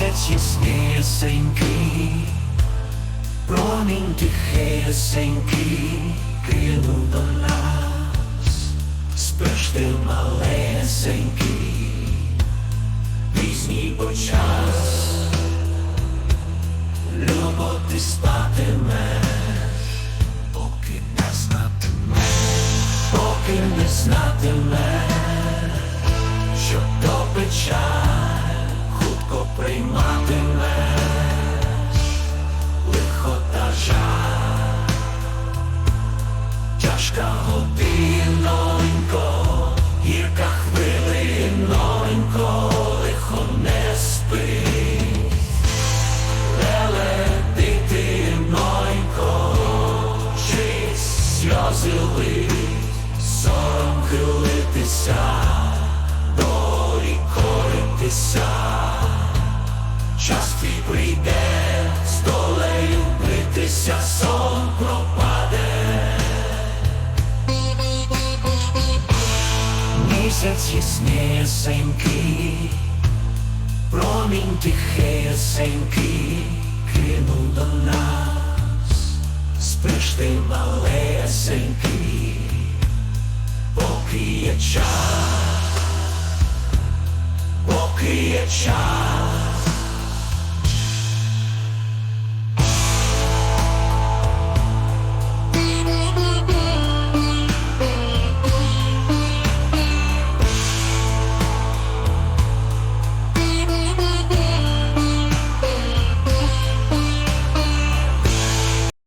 яснісенький, промінь тихесенький кинув до нас, спиш ти малесенький, пізній бо час, любо ти спатимеш, поки не знатимеш, поки не знатимеш, тяжка годинонько, гірка хвилинонько, лихо не спить. Леле дитинонько, чи сльози сором хилитися, долі коритися, час твій прийде, з долею битися, Місяць яснісенький, промінь тихесенький кинув до нас, спиш ти малесенький, поки є час, поки є час,